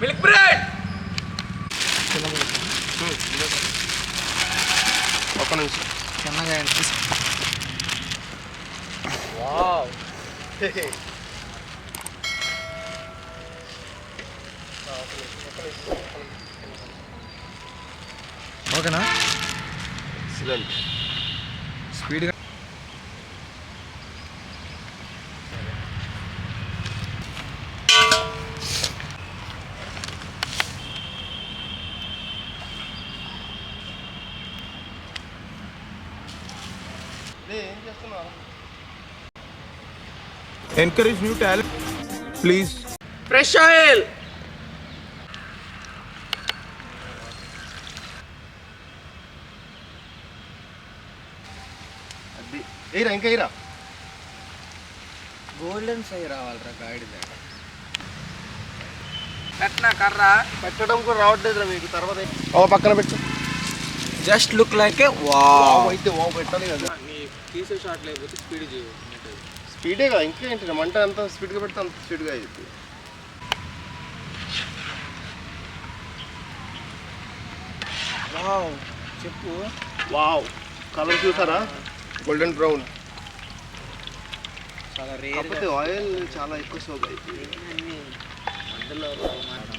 Milk bread! ఒక్క నిమిషం. చిన్నగా వావ్ ఓకేనా? Excellent encourage new talent please fresh oil అది ఏరా ఇంకా ఏరా గోల్డెన్ ఫ్రై రావాలిరా గాడి పెట్టిన కర్ర పెట్టడం కూడా రావట్లేదురా మీకు తర్వాత ఓ పక్కన పెట్టు జస్ట్ లుక్ లైక్ ఏ వా వావ్ అయితే వావ్ పెట్టాలి కదా నీ తీసే షాట్ లేకపోతే స్పీడ్ చేయ స్పీడే కదా ఇంకా ఏంటి మంట ఎంత స్పీడ్గా పెడితే అంత స్పీడ్గా అయ్యింది వావ్ చెప్పు. వావ్ కలర్ చూసారా? గోల్డెన్ బ్రౌన్ చాలా రేర్ కాకపోతే ఆయిల్ చాలా ఎక్కువ సోప్ అయింది అందులో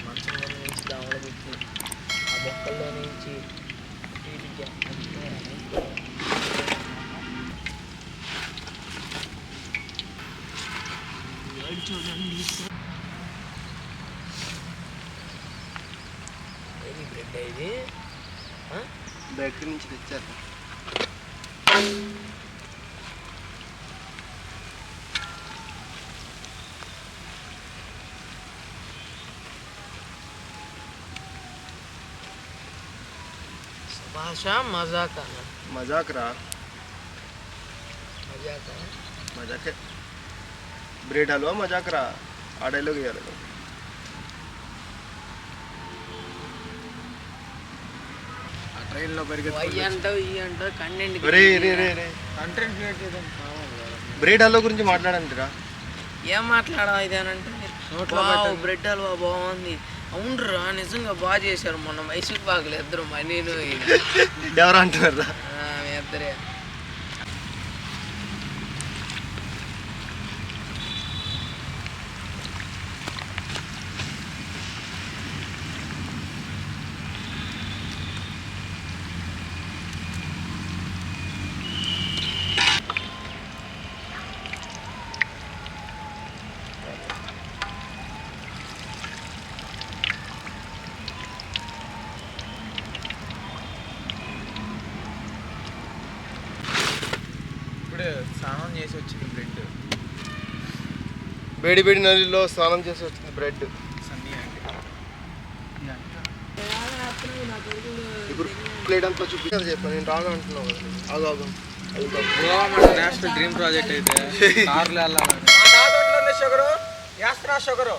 మంచం మీద నుంచి దాములో పెట్టి ఆ బొక్కల్లో నుంచి ఇది? బయట నుంచి తెచ్చారు. భాష మజాక్ అన్న. మజాక్ రా. మజాక్? మజాకే. బ్రెడ్ హల్వా మజాక్ రా. ఆ డైలాగ్ ఇవ్వాలి నువ్వు. ఆ ట్రైన్లో వై పరిగెత్తి అంటావు ఈ అంటావు కంటెంట్ రే రే రే రే కంటెంట్ క్రియేట్ చేయడం కావాలి బ్రెడ్ హల్వా గురించి మాట్లాడండి రా. ఏం మాట్లాడవు ఇదేనంటే. బ్రెడ్ హల్వా బాగుంది. అవునరా నిజంగా బాగా చేశారు మొన్న మైసూర్ బాగులు ఇద్దరు నేను. ఎవరు అంటున్నారు రా? ఆ, మీ ఇద్దరే. స్నానం చేసి వచ్చింది బ్రెడ్. వేడి వేడి నదిలో స్నానం చేసి వచ్చింది బ్రెడ్. ఇప్పుడు ప్లేట్ అంతా చూపించాలి చెప్పాను నేను రాను అంటున్నావు కదా. ఆగు. గోవా మన నేషనల్ డ్రీమ్ ప్రాజెక్ట్ అయితే కార్లు వెళ్ళాలని షుగరు వేస్తున్నా షుగరు.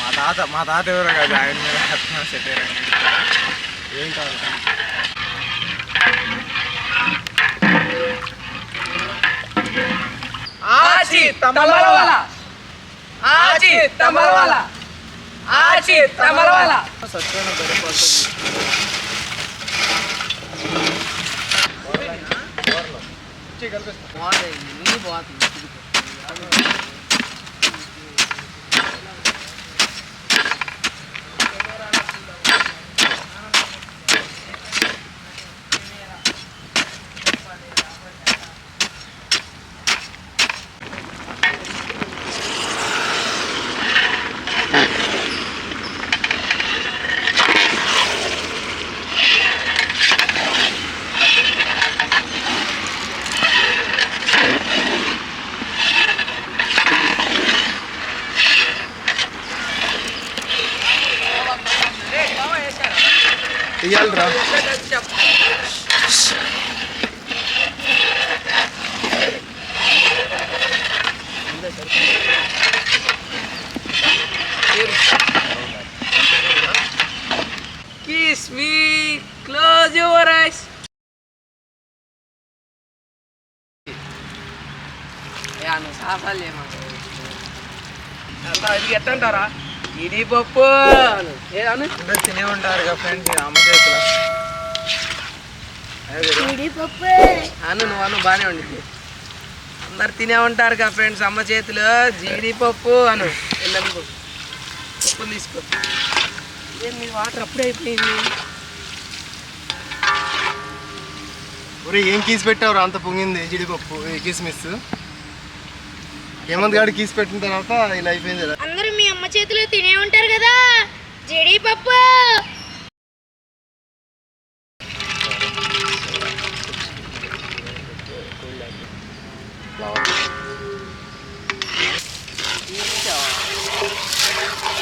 మా తాత మా తాత ఎవరో కాదు ఆయన మీద సెట్ ఏం కావాలి ఆచి తమలవాల. ఆచి తమలవాల. ఆచి తమలవాల సత్యమైన గడిపోతుంది ఇన్ని పోతుంది ఇయ్యాలి రా Kiss me, close your eyes. ఏ అన్న సాసాలు చేయమంటారు అంతా అది ఎట్టంటారా జీడిపప్పు అను ఏ అను అందరూ తినే ఉంటారు ఫ్రెండ్స్ అమ్మ చేతిలో. అదే జీడిపప్పు అను నువ్వు అను బాగానే ఉండింది అందరు తినే ఉంటారు కదా ఫ్రెండ్స్ అమ్మ చేతిలో జీడిపప్పు అను వెళ్ళను పప్పు తీసుకో. ఏం మీ వాటర్ అప్పుడే అయిపోయింది. ఒరే ఏం కీస్ పెట్టావు అంత పొంగింది జీడిపప్పు. ఏ కిస్మిస్ హేమంత్ గాడి కీస్ పెట్టిన తర్వాత ఇలా అయిపోయింది అందరూ మీ అమ్మ చేతిలో తినే ఉంటారు కదా. జీడిపప్పు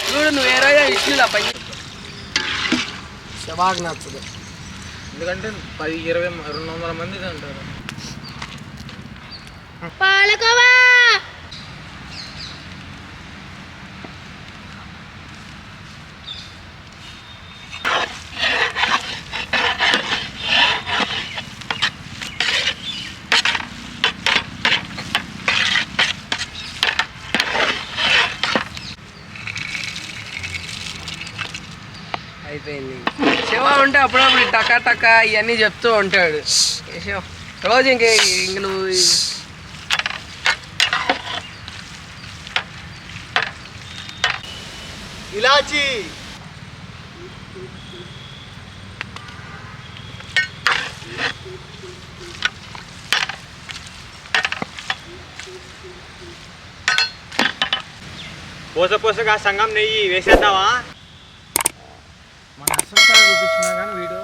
చూడు నువ్వు ఏ రోజు ఇష్యూలా పని బాగా నచ్చదు ఎందుకంటే పది ఇరవై రెండు వందల మంది తింటారు. పాలకోవా? అయిపోయింది. శివ ఉంటే అప్పుడప్పుడు టకా టకా ఇవన్నీ చెప్తూ ఉంటాడు. శివ రోజు ఇంక ఇంక నువ్వు ఇలాచి. పోస పోసగా సంఘం నెయ్యి వేసేద్దామా? చూపించినా కానీ వీడియో